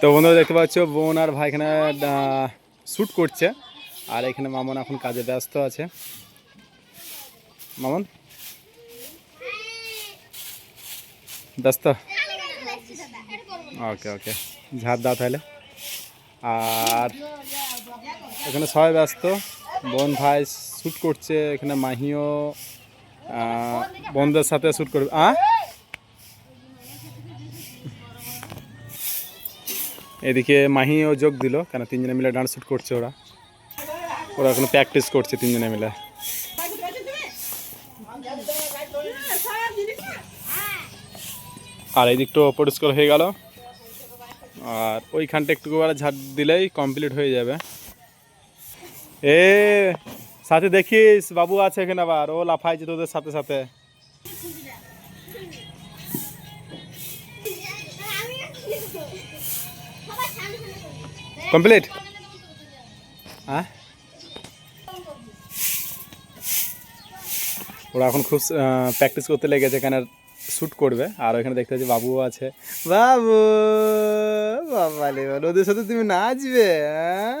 তো বন্ধুরা দেখতে পাচ্ছ বোন আর ভাই এখানে শ্যুট করছে। আর এখানে মামন এখন কাজে ব্যস্ত আছে। মামন? ব্যস্ত? ওকে ওকে। ঝাড় দাও তাহলে। আর এখানে সবাই ব্যস্ত। বোন ভাই শ্যুট করছে এখানে মাহিও আহ, বোনদের সাথে শ্যুট করবে। আ এদিকে মাহিও যোগ দিল, কেন তিনজনে মিলে ডান্স শ্যুট করছে ওরা। ওরা এখন প্র্যাকটিস করছে তিনজনে মিলে। আর এই দিকটা পরিষ্কার হয়ে গেল। আর ওইখানটা একটু করে ঝাড় দিলেই কমপ্লিট হয়ে যাবে। এ, সাথে দেখিস, বাবু আছে এখানে আবার, ও লাফাইছে তোদের সাথে সাথে। কমপ্লিট? হ্যাঁ? ওরা এখন খুব প্র্যাকটিস করতে লেগেছে এখানে শ্যুট করবে। আর ওখানে দেখতে পাচ্ছি বাবুও আছে। বাবু বাবালে বল ওদের সাথে তুমি নাচবে হ্যাঁ?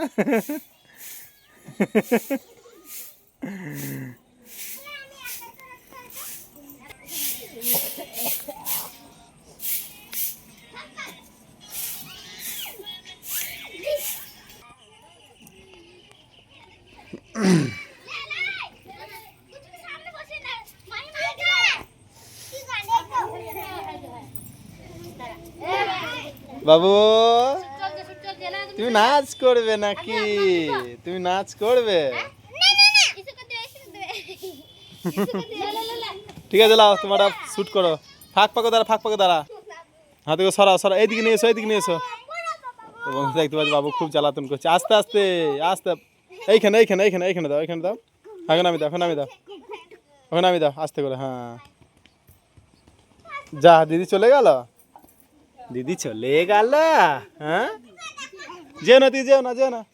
বাবু তুমি নাচ করবে নাকি? তুমি নাচ করবে? ঠিক আছে লাও তোমরা শুট করো। ফাঁক পাকে দাঁড়া ফাঁক পাকে দাঁড়া। হাতে সরা সরা এইদিকে নিয়ে এসো এইদিকে নিয়ে এসো। দেখতে পাচ্ছি বাবু খুব জ্বালাতন করছে। আস্তে আস্তে আস্তে। এইখানে এইখানে এইখানে এইখানে দাও এইখানে দাও। এখন আমি দাও, এখন আমি দাও। এখন আমি দাও, আসতে করে হ্যাঁ। যা, দিদি চলে গেল? দিদি চলে গেল? হ্যাঁ? যেও না তুই যেও না যেও না।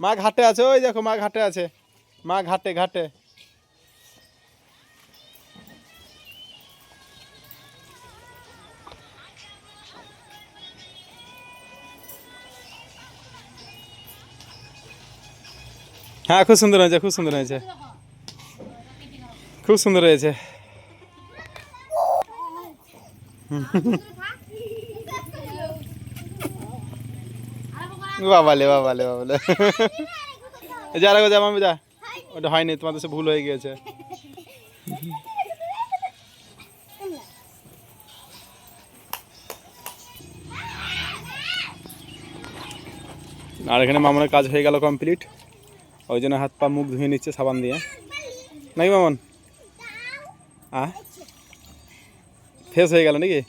মা ঘাটে আছে, ওই দেখো, মা ঘাটে আছে। মা ঘাটে ঘাটে। হ্যাঁ খুব সুন্দর হয়েছে, খুব সুন্দর হয়েছে। খুব সুন্দর হয়েছে। বাবালে বাবালে বাবালে যা, রাখো, যা, মামি, যা। ওটা হয়নি, তোমাদের সে ভুল হয়ে গিয়েছে। আর এখানে মামনের কাজ হয়ে গেল কমপ্লিট ওই জন্য হাত পা মুখ ধুয়ে নিচ্ছে সাবান দিয়ে। নাকি মামন? আ ফ্রেশ হয়ে গেল নাকি?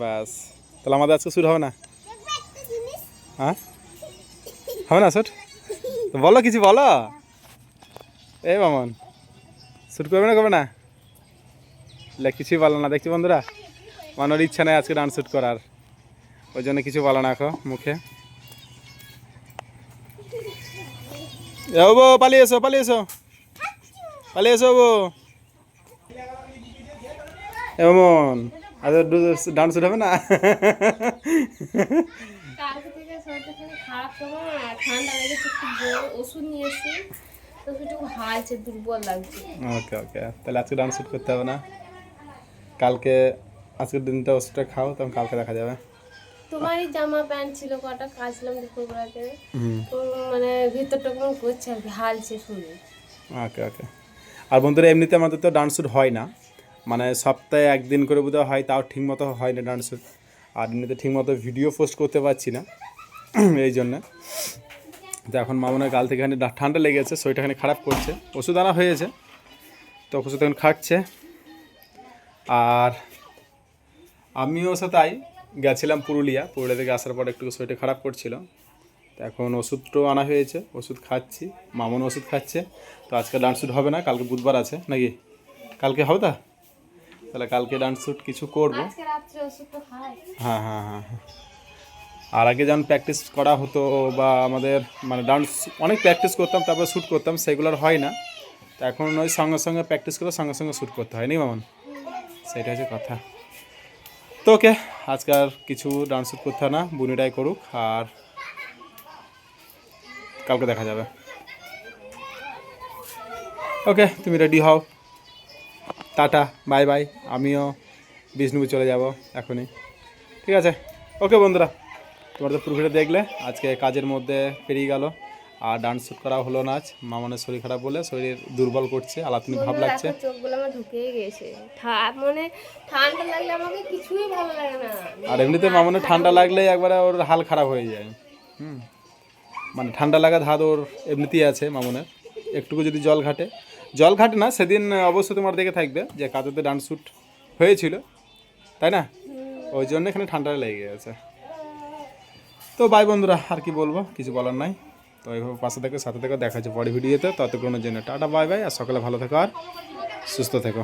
বাস। তাহলে আমাদের আজকে শুরু হবে না? হ্যাঁ? হবে না শুট বলো কিছু বলো। এই মামন শ্যুট করবে না করবে না? কিছুই বলো না, দেখছি বন্ধুরা। মানোর ইচ্ছা নেই আজকে ডান্স শ্যুট করার। ওই জন্য কিছু বলো না এখন মুখে। এ বো পালিয়ে এসো পালিয়ে এসো। পালিয়ে এসো বো এমন। আজ ডান্স হবে না? ওকে ওকে। তাহলে আজকে ডান্স করতে হবে না? কালকে আজকের দিনটা ওষুধটা খাও তখন কালকে দেখা যাবে। তোমারই জামা প্যান্ট ছিল কটা কাচলাম দুপুরবেলাতে। মানে ভিতরটা কেমন করছে আর কি হালছে শরীর ওকে ওকে। আর বন্ধুরা এমনিতে আমাদের তো ডান্স শুট হয় না। মানে সপ্তাহে একদিন করে বোধহয় হয় তাও ঠিকমতো হয় না ডান্স শুট আর এমনিতে ঠিকমতো ভিডিও পোস্ট করতে পারছি না। এই জন্যে। তো এখন মামনের গাল থেকে ঠান্ডা লেগেছে শরীরটা এখানে খারাপ করছে। ওষুধ আনা হয়েছে। তো ওষুধ এখন খাচ্ছে। আর আমিও সে তাই গেছিলাম পুরুলিয়া পুরুলিয়া থেকে আসার পর একটু শরীরটা খারাপ করছিল। তো এখন ওষুধটাও আনা হয়েছে ওষুধ খাচ্ছি মামন ওষুধ খাচ্ছে। তো আজকে ডান্স শ্যুট হবে না কালকে বুধবার আছে নাকি? কালকে হবে তা? তাহলে কালকে ডান্স শ্যুট কিছু করব। হ্যাঁ হ্যাঁ হ্যাঁ হ্যাঁ। আর আগে যেমন প্র্যাকটিস করা হতো বা আমাদের মানে ডান্স অনেক প্র্যাকটিস করতাম তারপর শ্যুট করতাম সেগুলো আর হয় না। তো এখন ওই সঙ্গে সঙ্গে প্র্যাকটিস করে সঙ্গে সঙ্গে শ্যুট করতে হয় নি মামন? সেটা হচ্ছে কথা। তো ওকে আজকাল কিছু ডান্স করতে না, বুনিটাই করুক, আর কালকে দেখা যাবে। ওকে, তুমি রেডি হও। টাটা বাই বাই আমিও বিষ্ণুপুর চলে যাব এখনই। ঠিক আছে? ওকে বন্ধুরা তোমার তো পুরো ভিডিও দেখলে আজকে কাজের মধ্যে পেরিয়ে গেল। আর ডান্স শ্যুট করা হলো না আজ। মামনের শরীর খারাপ বলে শরীর দুর্বল করছে আলাপিনি ভাব লাগছে। চোখগুলো আমার ঢুকেই গেছে। মানে ঠান্ডা লাগলে আমাকে কিছুই ভালো লাগে না। আর এমনিতে মামনের ঠান্ডা লাগলেই একবারে ওর হাল খারাপ হয়ে যায়। হুম। মানে ঠান্ডা লাগা ধাত ওর এমনিতেই আছে মামনের। একটুকু যদি জল ঘাটে। জল ঘাটে না সেদিন অবশ্যই তোমার দেখে থাকবে যে কাজেতে ডান্স শ্যুট হয়েছিল। তাই না? ওই জন্য এখানে ঠান্ডা লেগে গেছে। তো বাই বন্ধুরা আর কি বলব? কিছু বলার নাই। তো এইভাবে পাশে থেকে সাথে থেকে দেখা যাচ্ছে পরে ভিডিওতে। ততক্ষণের জন্য টাটা, বাই বাই, আর সকালে ভালো থেকো আর সুস্থ থেকো।